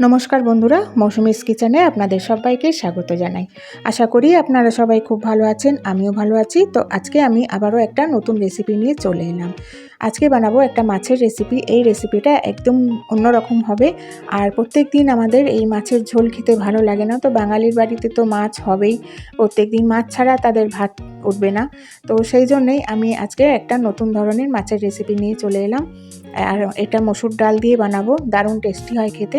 নমস্কার বন্ধুরা, মৌসুমিস কিচেনে আপনাদের সবাইকে স্বাগত জানাই। আশা করি আপনারা সবাই খুব ভালো আছেন, আমিও ভালো আছি। তো আজকে আমি আবারও একটা নতুন রেসিপি নিয়ে চলে এলাম। আজকে বানাবো একটা মাছের রেসিপি এই রেসিপিটা একদম অন্যরকম হবে। আর প্রত্যেক দিন আমাদের এই মাছের ঝোল খেতে ভালো লাগে না। তো বাঙালির বাড়িতে তো মাছ হবেই। প্রত্যেক দিন মাছ ছাড়া তাদের ভাত উঠবে না। তো সেই জন্যেই আমি আজকে একটা নতুন ধরনের মাছের রেসিপি নিয়ে চলে এলাম। আর এটা মসুর ডাল দিয়ে বানাবো। দারুণ টেস্টি হয় খেতে।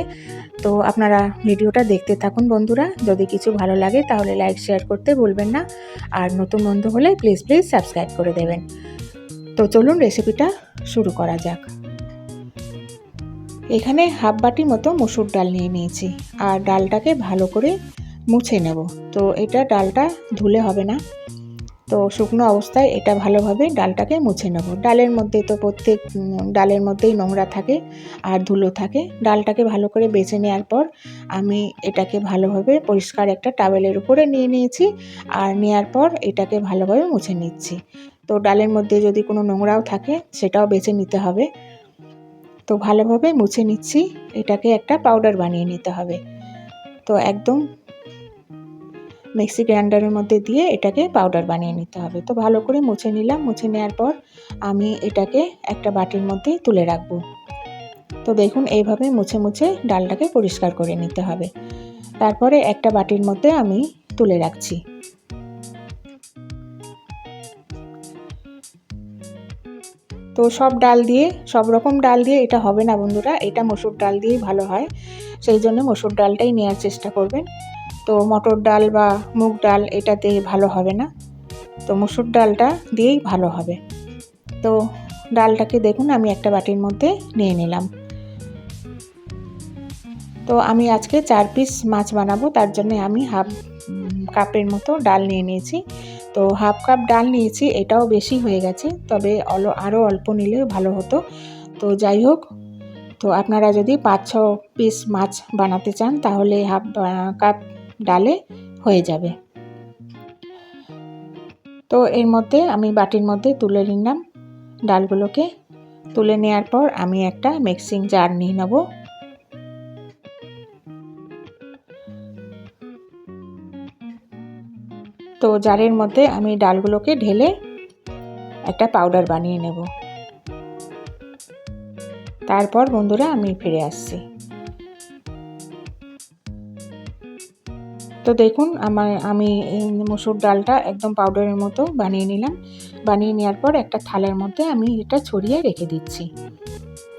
তো আপনারা ভিডিওটা দেখতে থাকুন বন্ধুরা। যদি কিছু ভালো লাগে তাহলে লাইক শেয়ার করতে ভুলবেন না। আর নতুন বন্ধু হলে প্লিজ প্লিজ সাবস্ক্রাইব করে দেবেন। তো চলুন রেসিপিটা শুরু করা যাক। এখানে হাফ বাটি মতো মসুর ডাল নিয়ে নিয়েছি, আর ডালটাকে ভালো করে মুছে নেব। তো এটা ডালটা ধুলে হবে না। তো শুকনো অবস্থায় এটা ভালোভাবে ডালটাকে মুছে নেব। ডালের মধ্যে তো প্রত্যেক ডালের মধ্যেই নোংরা থাকে আর ধুলো থাকে। ডালটাকে ভালো করে বেছে নেওয়ার পর আমি এটাকে ভালোভাবে পরিষ্কার একটা টাওয়েলের উপরে নিয়ে নিয়েছি আর নেওয়ার পর এটাকে ভালোভাবে মুছে নিচ্ছি। তো ডালের মধ্যে যদি কোনো নোংরাও থাকে সেটাও বেছে নিতে হবে। তো ভালোভাবে মুছে নিচ্ছি। এটাকে একটা পাউডার বানিয়ে নিতে হবে। তো একদম মিক্সি গ্রাইন্ডারের মধ্যে দিয়ে এটাকে পাউডার বানিয়ে নিতে হবে। তো ভালো করে মুছে নিলাম। মুছে নেওয়ার পর আমি এটাকে একটা বাটির মধ্যে তুলে রাখব। তো দেখুন, এইভাবে মুছে মুছে ডালটাকে পরিষ্কার করে নিতে হবে। তারপরে একটা বাটির মধ্যে আমি তুলে রাখছি। তো সব ডাল দিয়ে, সব রকম ডাল দিয়ে এটা হবে না বন্ধুরা। এটা মসুর ডাল দিয়েই ভালো হয়। সেই জন্য মসুর ডালটাই নেওয়ার চেষ্টা করবেন। তো মটর ডাল বা মুগ ডাল এটাতে ভালো হবে না। তো মুসুর ডালটা দিয়েই ভালো হবে। তো ডালটাকে দেখুন, আমি একটা বাটির মধ্যে নিয়ে নিলাম। তো আমি আজকে চার পিস মাছ বানাবো, তার জন্য আমি হাফ কাপের মতো ডাল নিয়ে নিয়েছি। তো হাফ কাপ ডাল নিয়েছি, এটাও বেশি হয়ে গেছে, তবে অল, আরও অল্প নিলে ভালো হতো। তো যাই হোক, তো আপনারা যদি পাঁচ ছ পিস মাছ বানাতে চান, তাহলে হাফ কাপ ডালে হয়ে যাবে। তো এর মধ্যে আমি বাটির মধ্যে তুলে নিলাম ডালগুলোকে। তুলে নেওয়ার পর আমি একটা মিক্সিং জার নিয়ে নেব। তো জারের মধ্যে আমি ডালগুলোকে ঢেলে একটা পাউডার বানিয়ে নেব। তারপর বন্ধুরা আমি ফিরে আসছি। তো দেখুন, আমার, আমি মসুর ডালটা একদম পাউডারের মতো বানিয়ে নিলাম। বানিয়ে নেওয়ার পর একটা থালার মধ্যে আমি এটা ছড়িয়ে রেখে দিচ্ছি।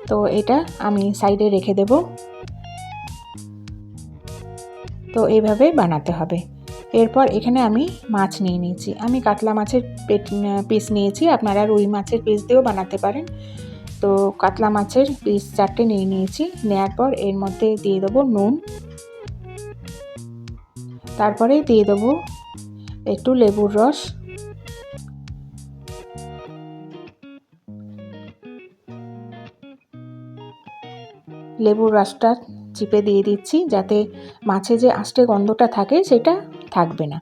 তো এটা আমি সাইডে রেখে দেব। তো এইভাবে বানাতে হবে। এরপর এখানে আমি মাছ নিয়ে নিয়েছি। আমি কাতলা মাছের পেট পিস নিয়েছি। আপনারা রুই মাছের পিস দিয়েও বানাতে পারেন। তো কাতলা মাছের পিস চারটে নিয়ে নিয়েছি। নেওয়ার পর এর মধ্যে দিয়ে দেবো নুন। তারপরে দিয়ে দেবো একটু লেবুর রস। লেবুর রসটা চিপে দিয়ে দিচ্ছি যাতে মাছে যে আষ্টে গন্ধটা থাকে সেটা থাকবে না।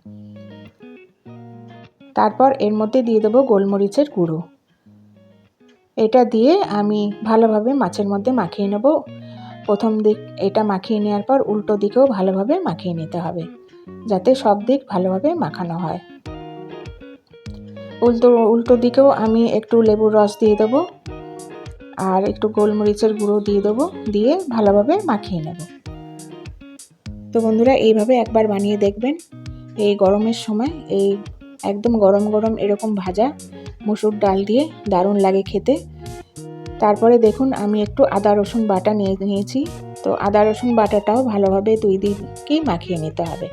তারপর এর মধ্যে দিয়ে দেবো গোলমরিচের গুঁড়ো। এটা দিয়ে আমি ভালোভাবে মাছের মধ্যে মাখিয়ে নেব। প্রথম দিক এটা মাখিয়ে নেওয়ার পর উল্টো দিকেও ভালোভাবে মাখিয়ে নিতে হবে। যাতে সব দিক ভালোভাবে মাখানো হয়। উল্টো উল্টো দিকেও আমি একটু লেবুর রস দিয়ে দেবো আর একটু গোলমরিচের গুঁড়ো দিয়ে দেবো, দিয়ে ভালোভাবে মাখিয়ে নেব। তো বন্ধুরা, এইভাবে একবার বানিয়ে দেখবেন। এই গরমের সময় এই একদম গরম গরম এরকম ভাজা মুসুর ডাল দিয়ে দারুণ লাগে খেতে। তারপরে দেখুন, আমি একটু আদা, রসুন বাটা নিয়ে নিয়েছি। তো আদা, রসুন বাটাটাও ভালোভাবে দুই দিনকেই মাখিয়ে নিতে হবে।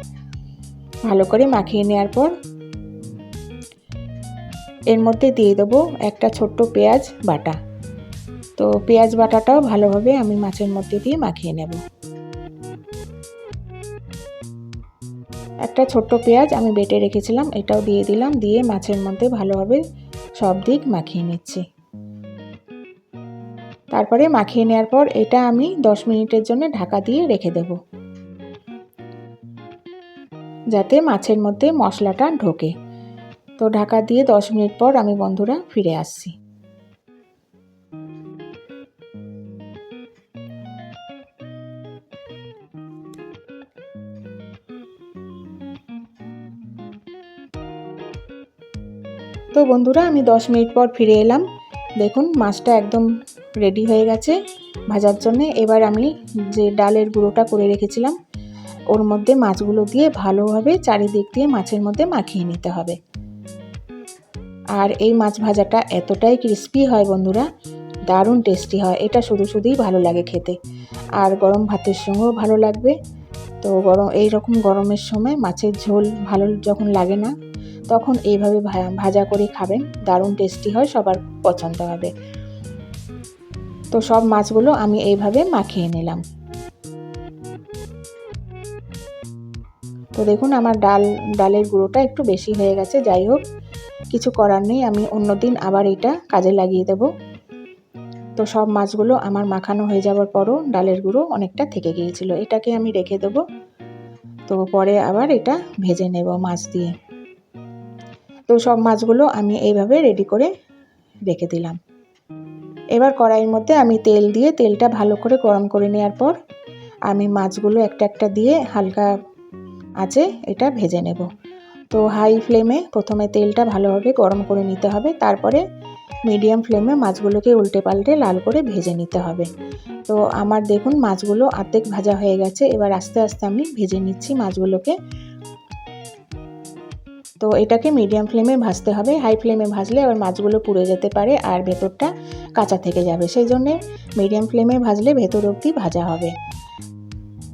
ভালো করে মাখিয়ে নেওয়ার পর এর মধ্যে দিয়ে দেবো একটা ছোট্ট পেঁয়াজ বাটা। তো পেঁয়াজ বাটাটাও ভালোভাবে আমি মাছের মধ্যে দিয়ে মাখিয়ে নেব। একটা ছোট্ট পেঁয়াজ আমি বেটে রেখেছিলাম, এটাও দিয়ে দিলাম, দিয়ে মাছের মধ্যে ভালোভাবে সব দিক মাখিয়ে নিচ্ছি। তারপরে মাখিয়ে নেওয়ার পর এটা আমি দশ মিনিটের জন্য ঢাকা দিয়ে রেখে দেবো। যাতে মাছের মধ্যে মশলাটা ঢোকে। তো ঢাকা দিয়ে দশ মিনিট পর আমি বন্ধুরা ফিরে আসছি। তো বন্ধুরা, আমি 10 মিনিট পর ফিরে এলাম। দেখুন, মাছটা একদম রেডি হয়ে গেছে। ভাজার জন্যে এবার আমি যে ডালের গুঁড়োটা করে রেখেছিলাম ওর মধ্যে মাছগুলো দিয়ে ভালোভাবে চারিদিক দিয়ে মাছের মধ্যে মাখিয়ে নিতে হবে। আর এই মাছ ভাজাটা এতটাই ক্রিস্পি হয় বন্ধুরা, দারুণ টেস্টি হয়। এটা শুধু শুধুই ভালো লাগে খেতে। আর গরম ভাতের সঙ্গেও ভালো লাগবে। তো গরম, এই রকম গরমের সময় মাছের ঝোল ভালো যখন লাগে না, তখন এইভাবে ভাজা করে খাবেন। দারুণ টেস্টি হয়, সবার পছন্দ হবে। তো সব মাছগুলো আমি এইভাবে মাখিয়ে নিলাম। তো দেখুন, আমার ডাল, ডালের গুঁড়োটা একটু বেশি হয়ে গেছে, যাই হোক, কিছু করার নেই, আমি অন্য দিন আবার এটা কাজে লাগিয়ে দেব। তো সব মাছগুলো আমার মাখানো হয়ে যাওয়ার পরও ডালের গুঁড়ো অনেকটা থেকে গিয়েছিল, এটাকে আমি রেখে দেব। তো পরে আবার এটা ভেজে নেব মাছ দিয়ে। তো সব মাছগুলো আমি এইভাবে রেডি করে রেখে দিলাম। এবার কড়াইয়ের মধ্যে আমি তেল দিয়ে তেলটা ভালো করে গরম করে নেওয়ার পর আমি মাছগুলো একটা একটা দিয়ে হালকা আছে, এটা ভেজে নেব। তো হাই ফ্লেমে প্রথমে তেলটা ভালোভাবে গরম করে নিতে হবে, তারপরে মিডিয়াম ফ্লেমে মাছগুলোকে উল্টে পাল্টে লাল করে ভেজে নিতে হবে। তো আমার দেখুন মাছগুলো আর্ধেক ভাজা হয়ে গেছে, এবার আস্তে আস্তে আমি ভেজে নিচ্ছি মাছগুলোকে। তো এটাকে মিডিয়াম ফ্লেমে ভাজতে হবে হাই ফ্লেমে ভাজলে আবার মাছগুলো পুড়ে যেতে পারে আর ভেতরটা কাঁচা থেকে যাবে, সেই জন্যে মিডিয়াম ফ্লেমে ভাজলে ভেতর অবধি ভাজা হবে।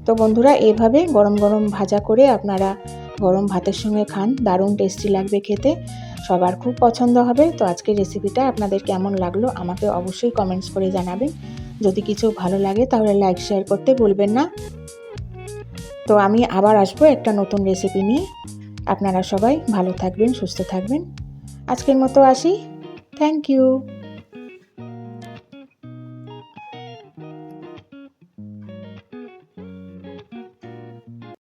তো বন্ধুরা, এভাবে গরম গরম ভাজা করে আপনারা গরম ভাতের সঙ্গে খান। দারুণ টেস্টি লাগবে খেতে। সবার খুব পছন্দ হবে। তো আজকের রেসিপিটা আপনাদের কেমন লাগল আমাকে অবশ্যই কমেন্টস করে জানাবেন। যদি কিছু ভালো লাগে তাহলে লাইক শেয়ার করতে ভুলবেন না। তো আমি আবার আসব একটা নতুন রেসিপি নিয়ে। আপনারা সবাই ভালো থাকবেন, সুস্থ থাকবেন। আজকের মতো আসি। Thank you